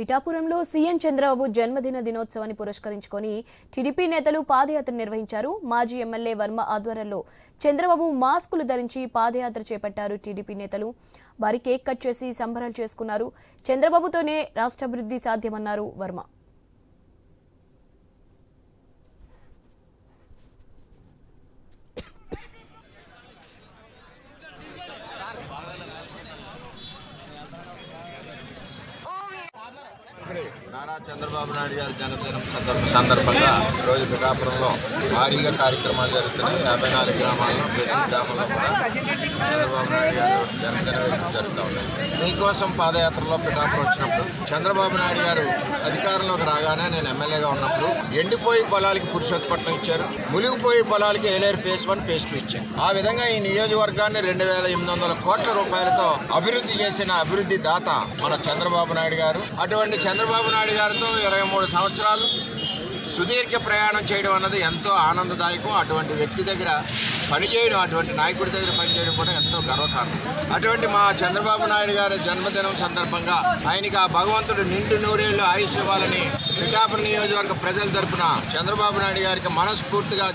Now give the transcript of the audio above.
పిఠాపురంలో సీఎం చంద్రబాబు జన్మదిన దినోత్సవాన్ని పురస్కరించుకొని టీడీపీ నేతలు పాదయాత్ర నిర్వహించారు. మాజీ ఎమ్మెల్యే వర్మ ఆధ్వర్యంలో చంద్రబాబు మాస్కులు ధరించి పాదయాత్ర చేపట్టారు టీడీపీ నేతలు. వారి కేక్ కట్ చేసి సంబరాలు చేసుకున్నారు. చంద్రబాబుతోనే రాష్ట్రాభివృద్ధి సాధ్యమన్నారు వర్మ. నారా చంద్రబాబు నాయుడు గారి జన్మదినం సందర్భ సందర్భంగా రోజు పిఠాపురంలో భారీగా కార్యక్రమాలు జరుగుతున్నాయి. యాభై నాలుగు గ్రామాల్లో ప్రతి గ్రామంలో కూడా చంద్రబాబు నాయుడు గారు జన్మదిన జరుగుతూ ఉన్నాయి. మీకోసం పాదయాత్రలో పిఠాపురం వచ్చినప్పుడు చంద్రబాబు నాయుడు గారు అధికారంలోకి రాగానే నేను ఎమ్మెల్యేగా ఉన్నప్పుడు ఎండిపోయి పొలాలకి పురుషోత్పట్నం ఇచ్చారు. మునిగిపోయి పొలాలకి Yeleru phase one phase two ఇచ్చారు. ఆ విధంగా ఈ నియోజకవర్గాన్ని రెండు వేల ఎనిమిది వందల కోట్ల రూపాయలతో అభివృద్ధి చేసిన అభివృద్ధి దాత మన చంద్రబాబు నాయుడు గారు. అటువంటి చంద్రబాబు నాయుడు గారితో ఇరవై మూడు సంవత్సరాలు సుదీర్ఘ ప్రయాణం చేయడం అన్నది ఎంతో ఆనందదాయకం. అటువంటి వ్యక్తి దగ్గర పనిచేయడం అటువంటి నాయకుడి దగ్గర పనిచేయడం కూడా ఎంతో గర్వకారణం. అటువంటి మా చంద్రబాబు నాయుడు గారి జన్మదినం సందర్భంగా ఆయనకి ఆ భగవంతుడు నిండు నూరేళ్ళు ఆయుష్ ఇవ్వాలని పిఠాపురం నియోజకవర్గ ప్రజల తరఫున చంద్రబాబు నాయుడు గారికి మనస్ఫూర్తిగా